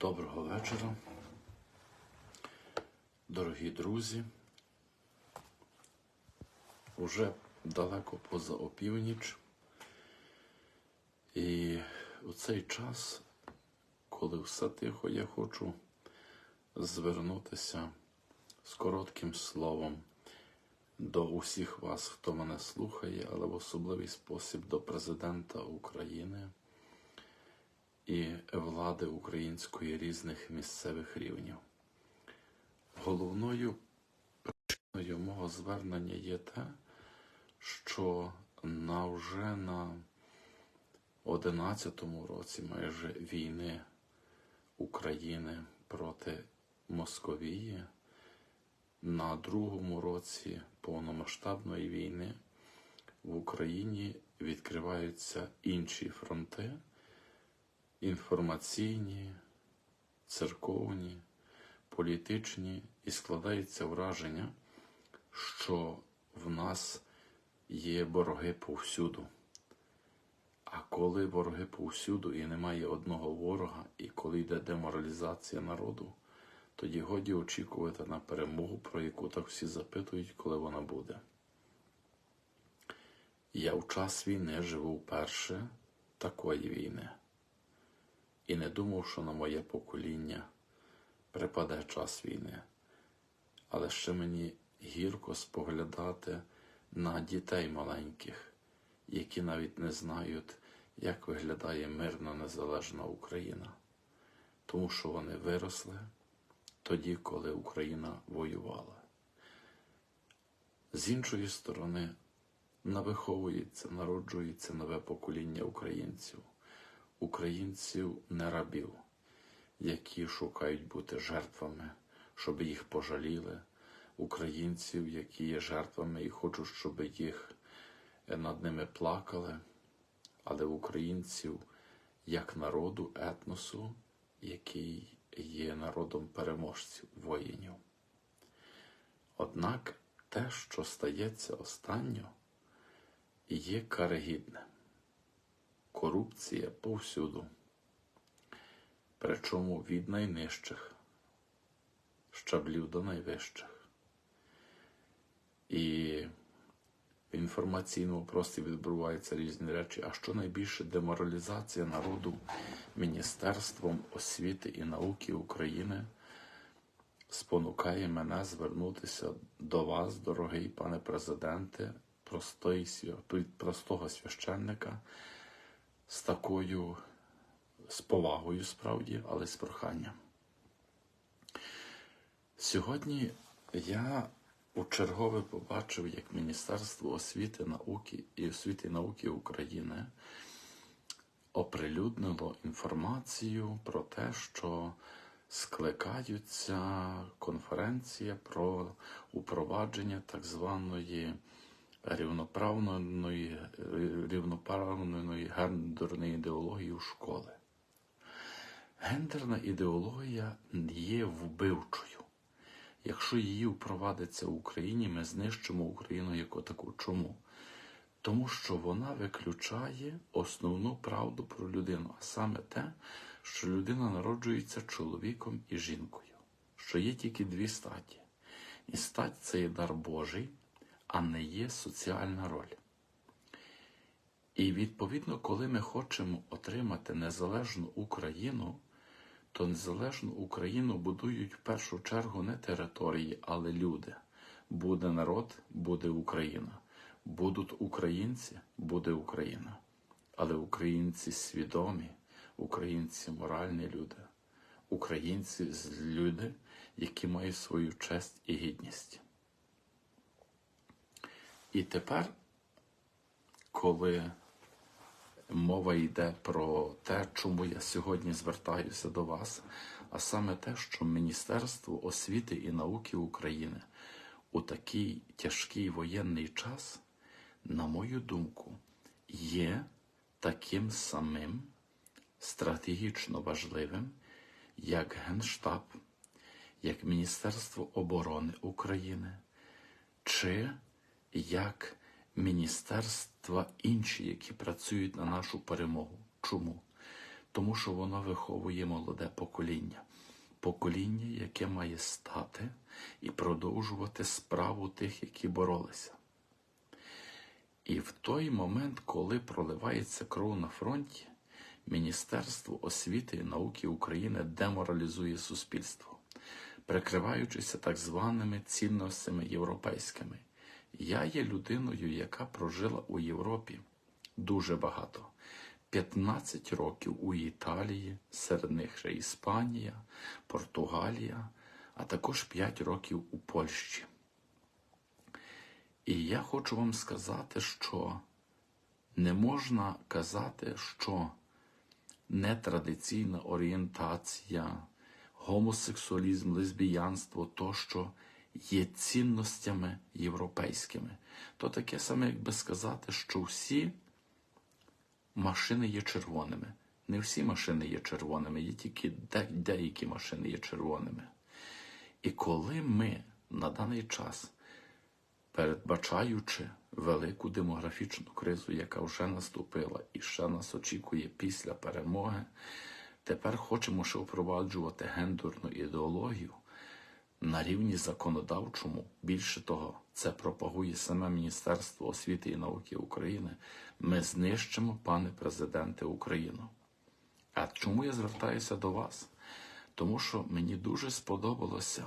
Доброго вечора, дорогі друзі. Уже далеко поза опівніч. І у цей час, коли все тихо, я хочу звернутися з коротким словом до усіх вас, хто мене слухає, але в особливий спосіб до президента України і влади української різних місцевих рівнів. Головною причиною мого звернення є те, що на вже на 11-му році майже війни України проти Московії, на другому році повномасштабної війни в Україні відкриваються інші фронти інформаційні, церковні, політичні, і складається враження, що в нас є вороги повсюду. А коли вороги повсюду і немає одного ворога, і коли йде деморалізація народу, тоді годі очікувати на перемогу, про яку так всі запитують, коли вона буде. Я в час війни живу вперше такої війни і не думав, що на моє покоління припаде час війни. Але ще мені гірко споглядати на дітей маленьких, які навіть не знають, як виглядає мирна незалежна Україна, тому що вони виросли тоді, коли Україна воювала. З іншої сторони, навиховується, народжується нове покоління українців українців не рабів, які шукають бути жертвами, щоб їх пожаліли, українців, які є жертвами і хочуть, щоб їх над ними плакали, але українців як народу, етносу, який є народом переможців, воїнів. Однак те, що стається останньо, є карегідне корупція повсюду, причому від найнижчих щаблів до найвищих. І в інформаційному просторі відбуваються різні речі, а що найбільше деморалізація народу Міністерством освіти і науки України спонукає мене звернутися до вас, дорогий пане президенте, простий, простого священника з такою з повагою справді, але з проханням. Сьогодні я у чергове побачив, як Міністерство освіти науки і освіти і науки України оприлюднило інформацію про те, що скликаються конференція про упровадження так званої рівноправної, рівноправної гендерної ідеології у школи. Гендерна ідеологія є вбивчою. Якщо її впровадиться в Україні, ми знищимо Україну як таку. Чому? Тому що вона виключає основну правду про людину, а саме те, що людина народжується чоловіком і жінкою, що є тільки дві статі. І стать це є дар Божий, а не є соціальна роль. І відповідно, коли ми хочемо отримати незалежну Україну, то незалежну Україну будують в першу чергу не території, але люди. Буде народ, буде Україна. Будуть українці, буде Україна. Але українці свідомі, українці моральні люди, українці люди, які мають свою честь і гідність. І тепер, коли мова йде про те, чому я сьогодні звертаюся до вас, а саме те, що Міністерство освіти і науки України у такий тяжкий воєнний час, на мою думку, є таким самим стратегічно важливим, як Генштаб, як Міністерство оборони України, чи як міністерства інші, які працюють на нашу перемогу. Чому? тому що воно виховує молоде покоління. Покоління, яке має стати і продовжувати справу тих, які боролися. І в той момент, коли проливається кров на фронті, Міністерство освіти і науки України деморалізує суспільство, прикриваючися так званими цінностями європейськими. Я є людиною, яка прожила у Європі дуже багато. 15 років у Італії, серед них ще Іспанія, Португалія, а також 5 років у Польщі. І я хочу вам сказати, що не можна казати, що нетрадиційна орієнтація, гомосексуалізм, лесбіянство тощо є цінностями європейськими. То таке саме, якби сказати, що всі машини є червоними. Не всі машини є червоними, є тільки деякі машини є червоними. І коли ми на даний час, передбачаючи велику демографічну кризу, яка вже наступила і ще нас очікує після перемоги, тепер хочемо ще впроваджувати гендерну ідеологію на рівні законодавчому. Більше того, це пропагує саме Міністерство освіти і науки України. Ми знищимо, пане президенте, Україну. А чому я звертаюся до вас? Тому що мені дуже сподобалося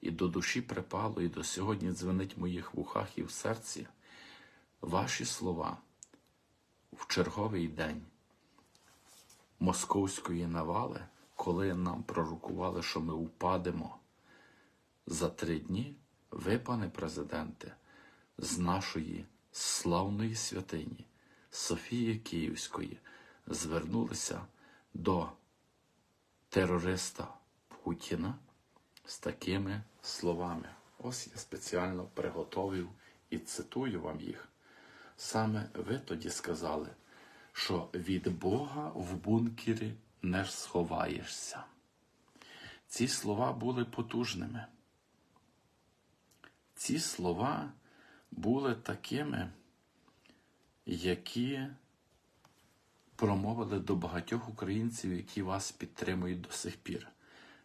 і до душі припало, і до сьогодні дзвенить в моїх вухах і в серці ваші слова в черговий день московської навали, коли нам пророкували, що ми упадемо за три дні, ви, пане президенте, з нашої славної святині Софії Київської звернулися до терориста Путіна з такими словами. Ось я спеціально приготовив і цитую вам їх. Саме ви тоді сказали, що від Бога в бункері не сховаєшся. Ці слова були потужними. Ці слова були такими, які промовили до багатьох українців, які вас підтримують до сих пір.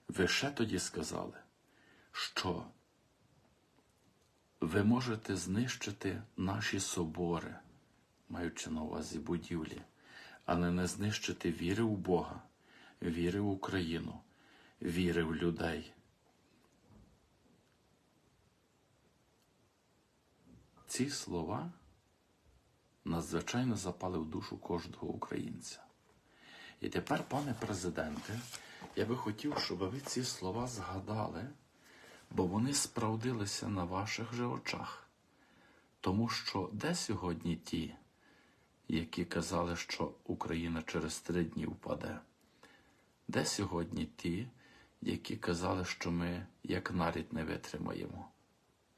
Ви ще тоді сказали, що ви можете знищити наші собори, маючи на увазі будівлі, але не знищити віри в Бога, віри в Україну, віри в людей. Ці слова надзвичайно запали в душу кожного українця. І тепер, пане президенте, я би хотів, щоб ви ці слова згадали, бо вони справдилися на ваших же очах. Тому що де сьогодні ті, які казали, що Україна через три дні впаде? Де сьогодні ті, які казали, що ми як нарід не витримаємо?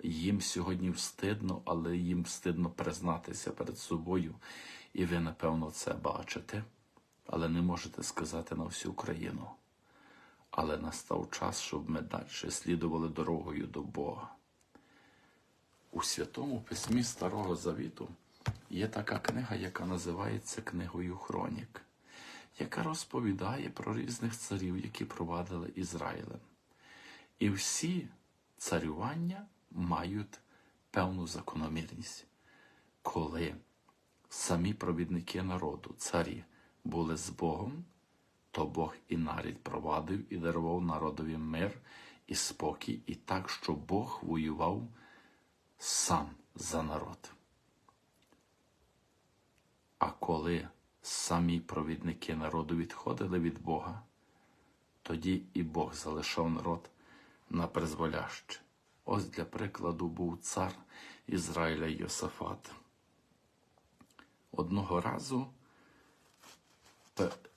Їм сьогодні встидно, але їм встидно признатися перед собою, і ви, напевно, це бачите, але не можете сказати на всю Україну. Але настав час, щоб ми далі слідували дорогою до Бога. У Святому Письмі Старого Завіту є така книга, яка називається Книгою Хронік, яка розповідає про різних царів, які провадили Ізраїлем. І всі царювання мають певну закономірність, коли самі провідники народу, царі, були з Богом, то Бог і нарід провадив і дарував народові мир і спокій, і так, що Бог воював сам за народ. А коли самі провідники народу відходили від Бога, тоді і Бог залишав народ на призволяще. Ось для прикладу був цар Ізраїля Йосафат. Одного разу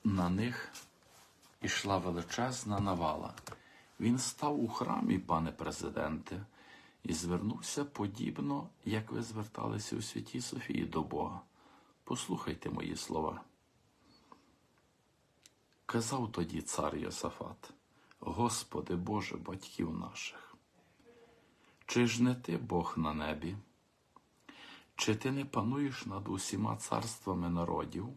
на них ішла величезна навала. Він став у храмі, пане президенте, і звернувся подібно, як ви зверталися у святій Софії до Бога. Послухайте мої слова. Казав тоді цар Йосафат, Господи Боже батьків наших. Чи ж не ти Бог на небі? Чи ти не пануєш над усіма царствами народів?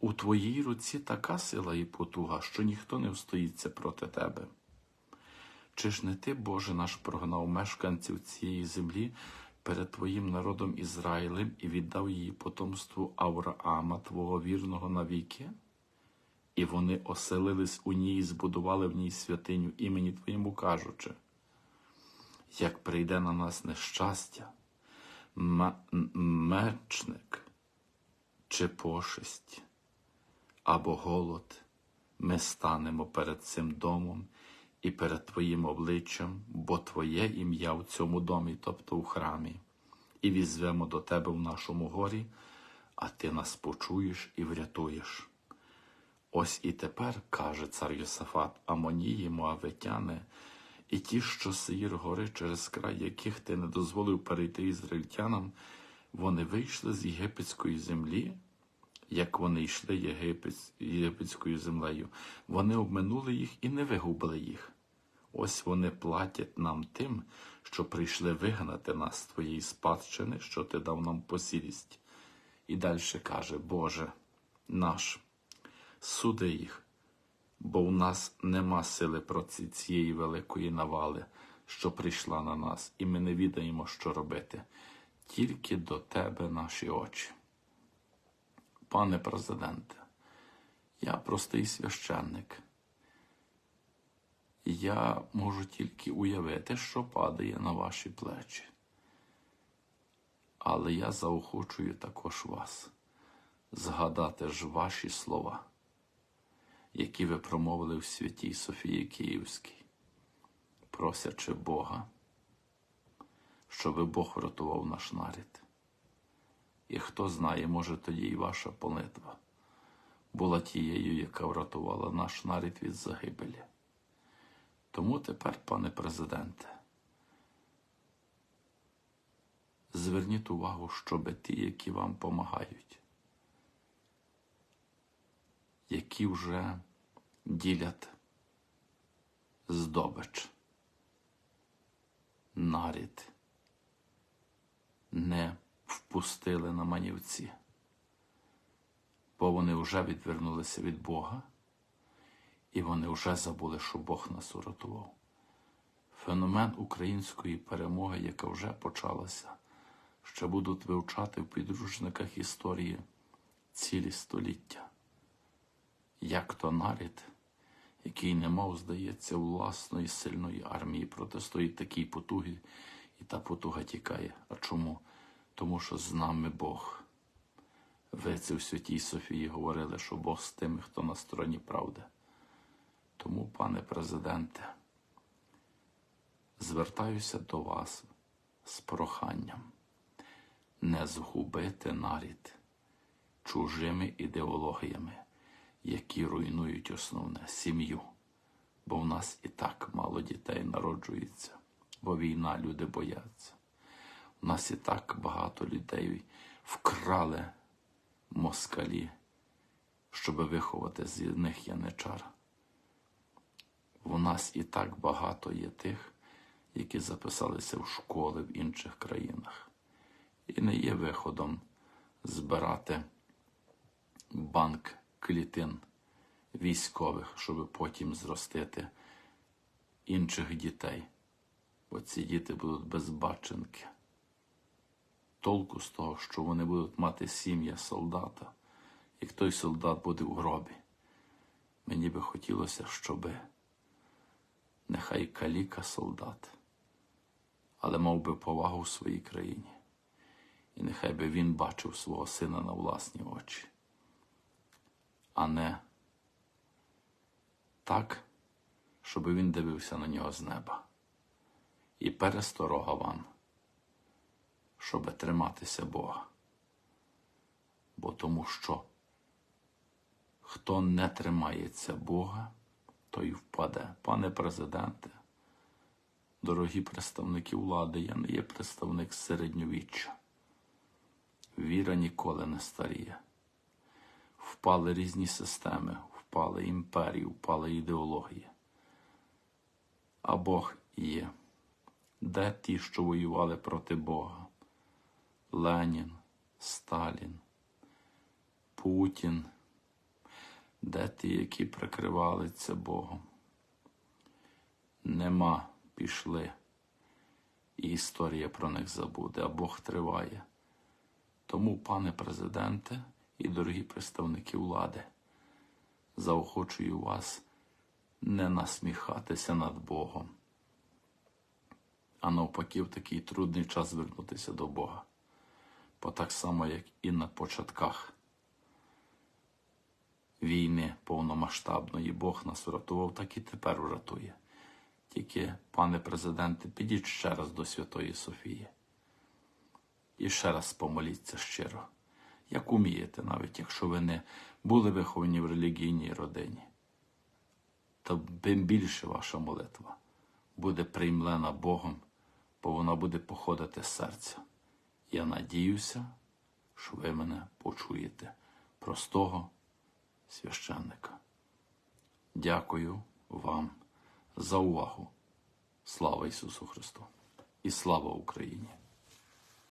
У твоїй руці така сила і потуга, що ніхто не встоїться проти тебе. Чи ж не ти, Боже наш, прогнав мешканців цієї землі перед твоїм народом Ізраїлем і віддав її потомству Авраама, твого вірного навіки? І вони оселились у ній і збудували в ній святиню імені Твоєму кажучи, як прийде на нас нещастя, мечник чи пошесть або голод, ми станемо перед цим домом і перед Твоїм обличчям, бо Твоє ім'я в цьому домі, тобто у храмі, і візвемо до Тебе в нашому горі, а Ти нас почуєш і врятуєш. Ось і тепер, каже цар Йосафат, Амонії, Моавитяни, і ті, що сеїр гори, через край яких ти не дозволив перейти ізраїльтянам, вони вийшли з єгипетської землі, як вони йшли єгипет, єгипетською землею. Вони обминули їх і не вигубили їх. Ось вони платять нам тим, що прийшли вигнати нас з твоєї спадщини, що ти дав нам посілість. І далі каже, Боже наш суди їх, бо в нас нема сили проти цієї великої навали, що прийшла на нас, і ми не відаємо, що робити. Тільки до тебе наші очі. Пане президенте, я простий священник. Я можу тільки уявити, що падає на ваші плечі. Але я заохочую також вас згадати ж ваші слова які ви промовили в святій Софії Київській, просячи Бога, щоби Бог врятував наш нарід. І хто знає, може тоді і ваша молитва була тією, яка врятувала наш нарід від загибелі. Тому тепер, пане президенте, зверніть увагу, щоби ті, які вам помагають, які вже ділять здобич. Нарід не впустили на манівці, бо вони вже відвернулися від Бога, і вони вже забули, що Бог нас урятував. Феномен української перемоги, яка вже почалася, ще будуть вивчати в підручниках історії цілі століття як то нарід, який не мав, здається, власної сильної армії, протистоїть такій потугі, і та потуга тікає. А чому? Тому що з нами Бог. Ви це в Святій Софії говорили, що Бог з тими, хто на стороні правди. Тому, пане президенте, звертаюся до вас з проханням не згубити нарід чужими ідеологіями які руйнують основне сім'ю. Бо в нас і так мало дітей народжується, бо війна люди бояться. У нас і так багато людей вкрали москалі, щоб виховати з них яничар. У нас і так багато є тих, які записалися в школи в інших країнах. І не є виходом збирати банк клітин військових, щоб потім зростити інших дітей. Бо ці діти будуть безбаченки. Толку з того, що вони будуть мати сім'я солдата, як той солдат буде в гробі. Мені би хотілося, щоби нехай каліка солдат, але мав би повагу в своїй країні. І нехай би він бачив свого сина на власні очі а не так, щоб він дивився на нього з неба. І пересторога вам, щоб триматися Бога. Бо тому що хто не тримається Бога, той впаде. Пане президенте, дорогі представники влади, я не є представник середньовіччя. Віра ніколи не старіє впали різні системи, впали імперії, впали ідеології. А Бог є. Де ті, що воювали проти Бога? Ленін, Сталін, Путін, Де ті, які прикривалися Богом? Нема, пішли. І історія про них забуде, а Бог триває. Тому, пане президенте і дорогі представники влади, заохочую вас не насміхатися над Богом, а навпаки, в такий трудний час звернутися до Бога. Бо так само, як і на початках війни повномасштабної Бог нас врятував, так і тепер врятує. Тільки, пане президенте, підіть ще раз до Святої Софії. І ще раз помоліться щиро, як умієте, навіть якщо ви не були виховані в релігійній родині. То тим більше ваша молитва буде приймлена Богом, бо вона буде походити з серця. Я надіюся, що ви мене почуєте, простого священника. Дякую вам за увагу. Слава Ісусу Христу і слава Україні!